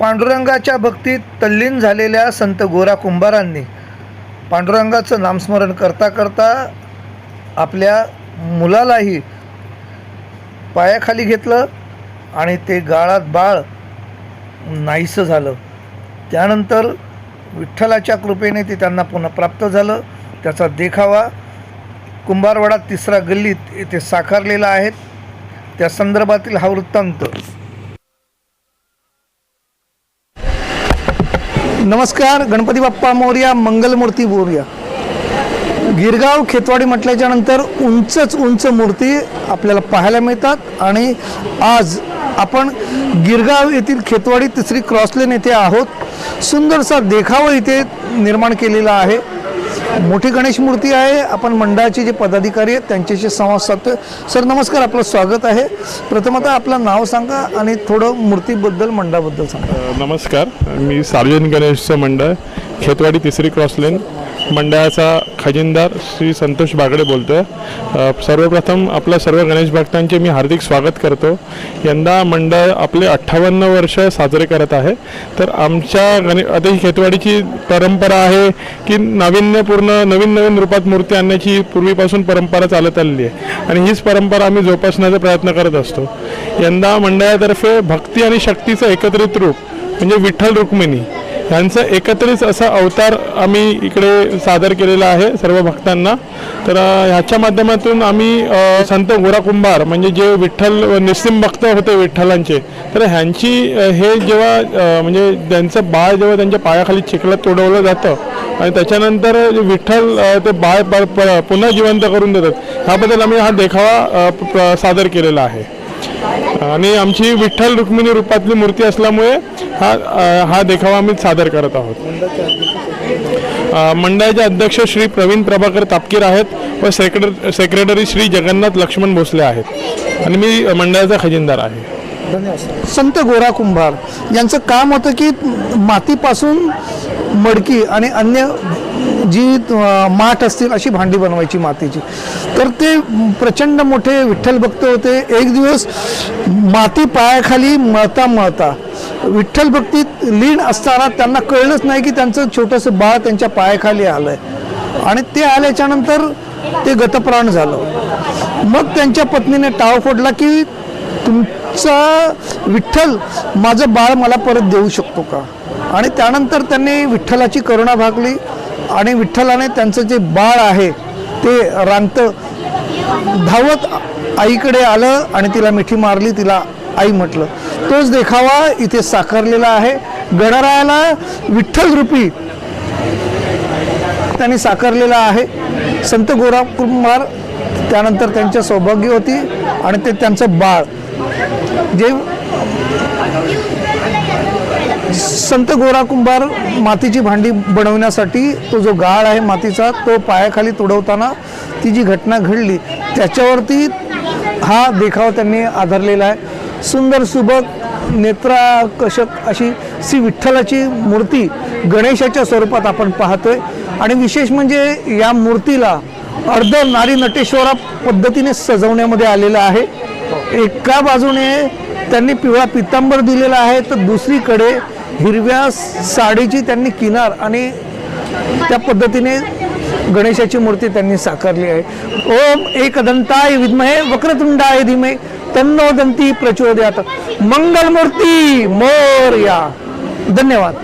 पांडुरंगाच्या भक्तीत तल्लीन झालेल्या संत गोरा कुंभारांनी पांडुरंगाचं नामस्मरण करता करता आपल्या मुलालाही पायाखाली घेतलं आणि ते गाळात बाळ नाहीसं झालं. त्यानंतर विठ्ठलाच्या कृपेने ते त्यांना पुन्हा प्राप्त झालं. त्याचा देखावा कुंभारवाडा तिसरा गल्लीत येथे साकारलेला आहे. त्या संदर्भातील हा वृत्तांत नमस्कार गणपती बाप्पा मोर्या मंगलमूर्ती बोर्या गिरगाव खेतवाडी म्हटल्याच्या नंतर उंचच उंच मूर्ती आपल्याला पाहायला मिळतात आणि आज आपण गिरगाव येथील खेतवाडी तिसरी क्रॉसलेन येथे आहोत. सुंदरसा देखावा इथे निर्माण केलेला आहे. मोठी गणेश मूर्ती आहे. आपण मंडळाचे जे पदाधिकारी आहेत त्यांच्याशी संवाद साधतोय. सर नमस्कार. आपलं स्वागत आहे. प्रथमतः आपलं नाव सांगा आणि थोडं मूर्तीबद्दल मंडळाबद्दल सांगा. नमस्कार. मी सार्वजनिक गणेशचं मंडळ खेतवाडी तिसरी क्रॉस लेन मंडळाचा खजिनदार श्री संतोष बागडे बोलतो आहे सर्वप्रथम आपल्या सर्व गणेश भक्तांचे मी हार्दिक स्वागत करतो. यंदा मंडळ आपले अठ्ठावन्न वर्ष साजरे करत आहे. तर आमच्या गणे आता ही खेतवाडीची परंपरा आहे की नाविन्यपूर्ण नवीन नवीन रूपात मूर्ती आणण्याची पूर्वीपासून परंपरा चालत आलेली आहे. आणि हीच परंपरा आम्ही जोपासण्याचा प्रयत्न करत असतो. यंदा मंडळातर्फे भक्ती आणि शक्तीचं एकत्रित रूप म्हणजे विठ्ठल रुक्मिणी ह्यांचं एकत्रित असा अवतार आम्ही इकडे सादर केलेला आहे सर्व भक्तांना. तर ह्याच्या माध्यमातून आम्ही संत गोरा कुंभार म्हणजे जे विठ्ठल निस्सिम भक्त होते विठ्ठलांचे तर ह्यांची हे जेव्हा म्हणजे त्यांचं बाळ जेव्हा त्यांच्या पायाखाली चिखलात तोडवलं जातं आणि त्याच्यानंतर जे विठ्ठल ते बाळ प- प- पुन्हा जिवंत करून देतात ह्याबद्दल आम्ही हा देखावा प- सादर केलेला आहे. आणि आमची विठ्ठल रुक्मिणी रूपातली मूर्ती असल्यामुळे हा हा देखावा आम्ही सादर करत आहोत. मंडळाचे अध्यक्ष श्री प्रवीण प्रभाकर तापकीर आहेत व सेक्रेटर सेक्रेटरी श्री जगन्नाथ लक्ष्मण भोसले आहेत. आणि मी मंडळाचा खजिनदार आहे. संत गोरा कुंभार यांचं काम होतं की मातीपासून मडकी आणि अन्य जी माठ असतील अशी भांडी बनवायची मातीची. तर ते प्रचंड मोठे विठ्ठल भक्त होते. एक दिवस माती पायाखाली मळता मळता विठ्ठल भक्तीत लीन असताना त्यांना कळलंच नाही की त्यांचं छोटंसं बाळ त्यांच्या पायाखाली आलं आहे आणि ते आल्याच्यानंतर ते गतप्राण झालं. मग त्यांच्या पत्नीने टाव फोडला की तुमचा विठ्ठल माझं बाळ मला परत देऊ शकतो का? आणि त्यानंतर त्यांनी विठ्ठलाची करुणा भागली. आणि विठ्ठलाने त्यांचं जे बाळ आहे ते रांत धावत आईकडे आलं आणि तिला मिठी मारली तिला आई म्हटलं तोच देखावा इथे साकारलेला आहे. गणरायाला विठ्ठल रूपी त्यांनी साकारलेला आहे. संत गोराकुंभार त्यानंतर त्यांच्या सौभाग्य होती आणि ते त्यांचं बाळ. जे संत गोरा कुंभार मातीची भांडी बनवण्यासाठी तो जो गाळ आहे मातीचा तो पायाखाली तुडवताना ती जी घटना घडली त्याच्यावरती हा देखावा त्यांनी आधारलेला आहे. सुंदर सुबक नेत्राकर्षक अशी श्री विठ्ठलाची मूर्ती गणेशाच्या स्वरूपात आपण पाहतोय. आणि विशेष म्हणजे या मूर्तीला अर्ध नारी नटेश्वरा पद्धतीने सजवण्यामध्ये आलेलं आहे. एका बाजूने त्यांनी पिवळा पितांबर दिलेला आहे. तर दुसरीकडे हिरव्या साडीची त्यांनी किनार आणि त्या पद्धतीने गणेशाची मूर्ती त्यांनी साकारली आहे. ओम एकदंताय विद्महे वक्रतुंडाय धीमे. तन्नो दंती प्रचोदयात. मंगलमूर्ती मोरया. धन्यवाद.